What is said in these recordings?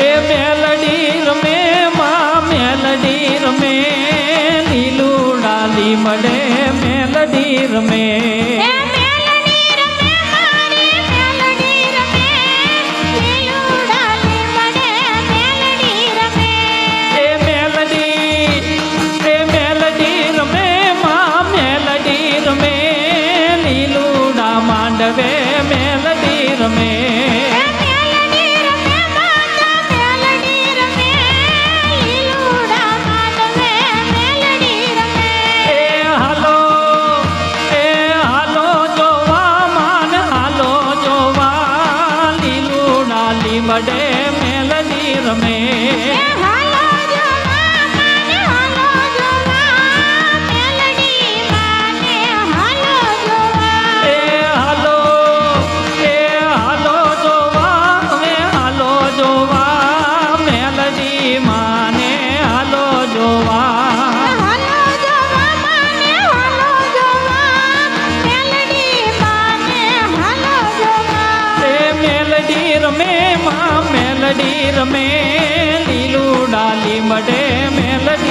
Amen.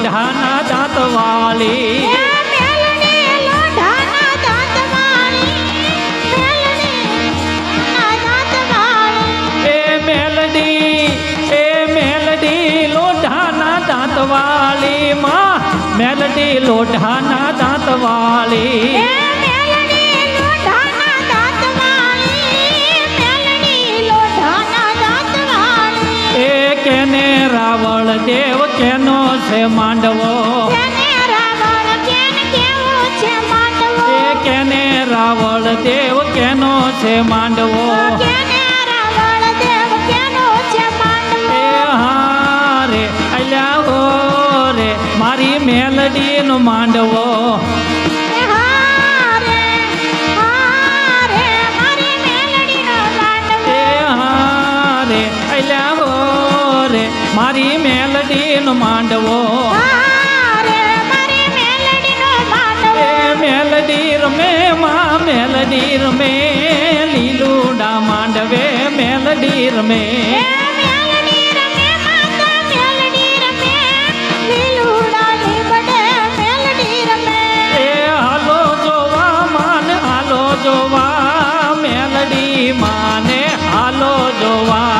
લોઢાના દાંતવાળી દાંતવાળી માં મેલડી લોઢાના દાંતવાળી છે માંડવો? કેને રાવળ દેવ કેનો છે માંડવો? હારે અલ્યા રે મારી મેલડી નો માંડવો. મેલડીનો માંડવો. મેલડી રમે માં મેલડી રમે લીલુડા માંડવે મેલડી રમે. જોવા મેલડી માને હાલો જોવા.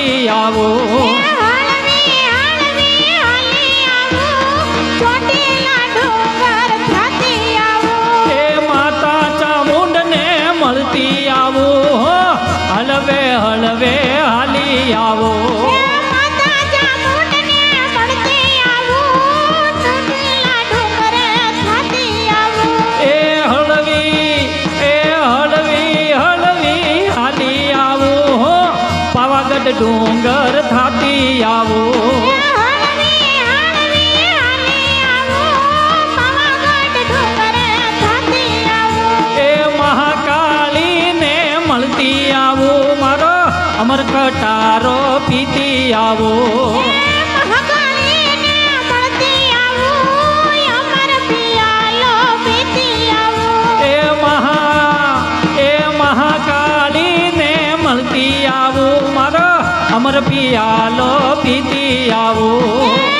哎呀！我。પટારો પીતી આવો. અમર પિયાલો પીતી આવો.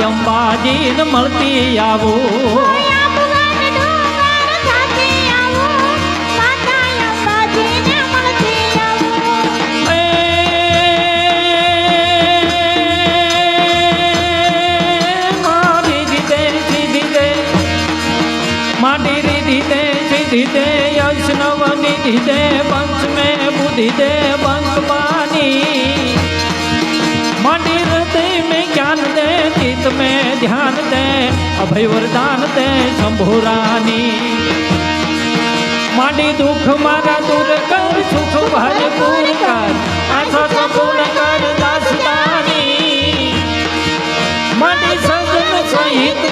મારી અંબાજીને મળતી આવો. દીધે યશનવ નિધિ દે વંશ મેં બુધિ દે વંશ પા चित्त में ध्यान दे अभय वरदान दे शंभो रानी माडी दुख मारा दूर कर सुख भरपूर कर आशा संपूर्ण कर दास दानी माडी सजन सहित